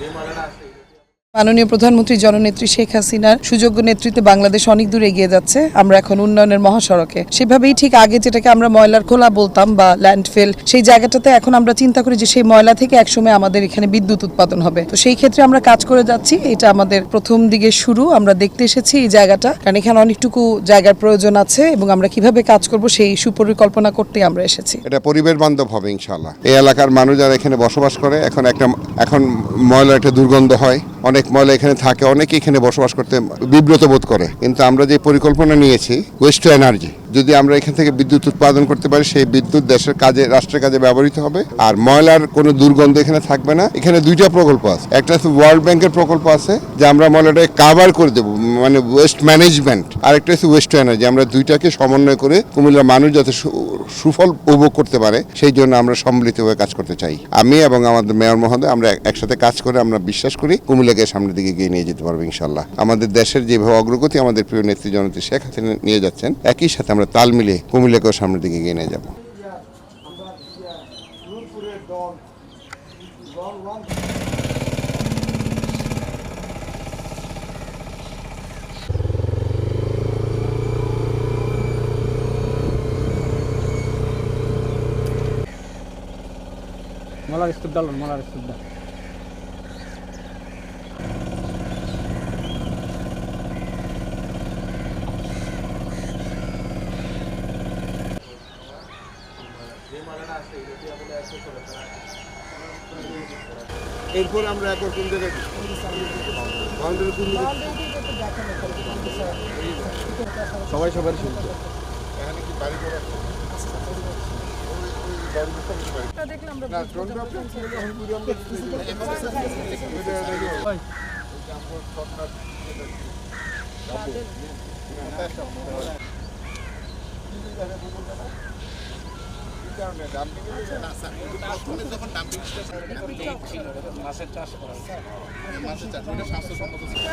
ये मौलाना মাননীয় প্রধানমন্ত্রী জননেত্রী শেখ হাসিনার সুযোগ্য নেতৃত্বে বাংলাদেশ অনেক দূর এগিয়ে যাচ্ছে। আমরা এখন উন্নয়নের মহাসড়কে। সেভাবেই ঠিক আগে যেটাকে আমরা ময়লার খোলা বলতাম বা ল্যান্ডফিল, সেই জায়গাটাতে এখন আমরা চিন্তা করি যে সেই ময়লা থেকে একসময় আমাদের এখানে বিদ্যুৎ উৎপাদন হবে। তো সেই ক্ষেত্রে আমরা কাজ করে যাচ্ছি। এটা আমাদের প্রথম দিকে শুরু। আমরা দেখতে এসেছি এই জায়গাটা। কারণ এখানে অনেকটুকু জায়গার প্রয়োজন আছে এবং আমরা কীভাবে কাজ করব সেই সুপরিকল্পনা করতে আমরা এসেছি। এটা পরিবেশ বান্ধব হবে ইনশাল্লাহ এই এলাকার মানুষ যারা এখানে বসবাস করে, এখন একটা, এখন ময়লা একটা দুর্গন্ধ হয়। অনেক ময়লা এখানে থাকে, অনেকে এখানে বসবাস করতে বিব্রত বোধ করে। কিন্তু আমরা যে পরিকল্পনা নিয়েছি ওয়েস্ট টু এনার্জি যদি আমরা এখান থেকে বিদ্যুৎ উৎপাদন করতে পারি, সেই বিদ্যুৎ দেশের কাজে, রাষ্ট্রের কাজে ব্যবহৃত হবে। আর ময়লার কোনো দুর্গন্ধ এখানে থাকবে না। এখানে দুইটা প্রকল্প আছে। একটা হচ্ছে ওয়ার্ল্ড ব্যাংকের প্রকল্প আছে, যে আমরা ময়লাটাকে কাভার করে দেবো মানে ওয়েস্ট ম্যানেজমেন্ট আর একটা হচ্ছে ওয়েস্ট এনার্জি আমরা দুইটাকে সমন্বয় করে কুমিল্লার মানুষ যাতে সুফল উপভোগ করতে পারে, সেই জন্য আমরা সম্মিলিতভাবে কাজ করতে চাই। আমি এবং আমাদের মেয়র মহোদয়, আমরা একসাথে কাজ করে আমরা বিশ্বাস করি কুমিল্লাকে সামনের দিকে এগিয়ে নিয়ে যেতে পারব ইনশাল্লাহ আমাদের দেশের যেভাবে অগ্রগতি আমাদের প্রিয় নেত্রী জননেত্রী শেখ হাসিনা নিয়ে যাচ্ছেন, একই সাথে আমরা তাল মিলিয়ে কুমিল্লাকেও সামনের দিকে এগিয়ে নিয়ে যাব। মলার ডালুন মলার স্তূপ এরপর আমরা একবার কোন জায়গায় সবাই সবার শুনছে। এখানে কি বাড়ি ঘর আছে? না, ডাম্পিং আপনি তুলে এখন পুরো আমরা তুলে দিলাম। এটা দেখো। জাম্বো শটটা এটা কি? জাম্বো। কি কারণে? dumping এর জন্য? মাছের চাষ করা মাছের চাষ, ওটা স্বাস্থ্যসম্মত ছিল।